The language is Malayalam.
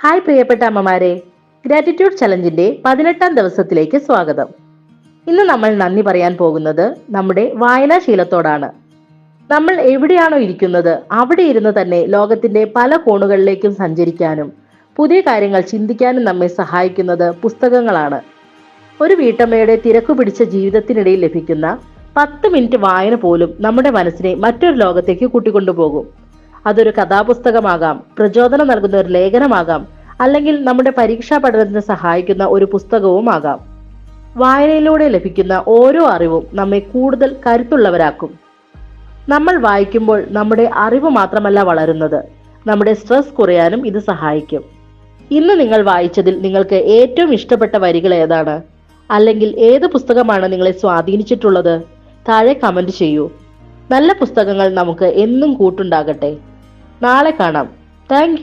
ഹായ് പ്രിയപ്പെട്ട അമ്മമാരെ. ഗ്രാറ്റിറ്റ്യൂഡ് ചലഞ്ചിന്റെ പതിനെട്ടാം ദിവസത്തിലേക്ക് സ്വാഗതം. ഇന്ന് നമ്മൾ നന്ദി പറയാൻ പോകുന്നത് നമ്മുടെ വായനാശീലത്തോടാണ്. നമ്മൾ എവിടെയാണോ ഇരിക്കുന്നത് അവിടെ ഇരുന്ന് തന്നെ ലോകത്തിന്റെ പല കോണുകളിലേക്കും സഞ്ചരിക്കാനും പുതിയ കാര്യങ്ങൾ ചിന്തിക്കാനും നമ്മെ സഹായിക്കുന്നത് പുസ്തകങ്ങളാണ്. ഒരു വീട്ടമ്മയുടെ തിരക്കു പിടിച്ച ജീവിതത്തിനിടയിൽ ലഭിക്കുന്ന പത്ത് മിനിറ്റ് വായന പോലും നമ്മുടെ മനസ്സിനെ മറ്റൊരു ലോകത്തേക്ക് കൂട്ടിക്കൊണ്ടുപോകും. അതൊരു കഥാപുസ്തകമാകാം. പ്രചോദനം നൽകുന്ന ഒരു ലേഖനമാകാം. അല്ലെങ്കിൽ നമ്മുടെ പരീക്ഷാ പഠനത്തിന് സഹായിക്കുന്ന ഒരു പുസ്തകവുമാകാം. വായനയിലൂടെ ലഭിക്കുന്ന ഓരോ അറിവും നമ്മെ കൂടുതൽ കരുത്തുള്ളവരാക്കും. നമ്മൾ വായിക്കുമ്പോൾ നമ്മുടെ അറിവ് മാത്രമല്ല വളരുന്നത്. നമ്മുടെ സ്ട്രെസ് കുറയാനും ഇത് സഹായിക്കും. ഇന്ന് നിങ്ങൾ വായിച്ചതിൽ നിങ്ങൾക്ക് ഏറ്റവും ഇഷ്ടപ്പെട്ട വരികൾ ഏതാണ്? അല്ലെങ്കിൽ ഏത് പുസ്തകമാണ് നിങ്ങളെ സ്വാധീനിച്ചിട്ടുള്ളത്? താഴെ കമന്റ് ചെയ്യൂ. നല്ല പുസ്തകങ്ങൾ നമുക്ക് എന്നും കൂട്ടുണ്ടാകട്ടെ. നാളെ കാണാം. താങ്ക്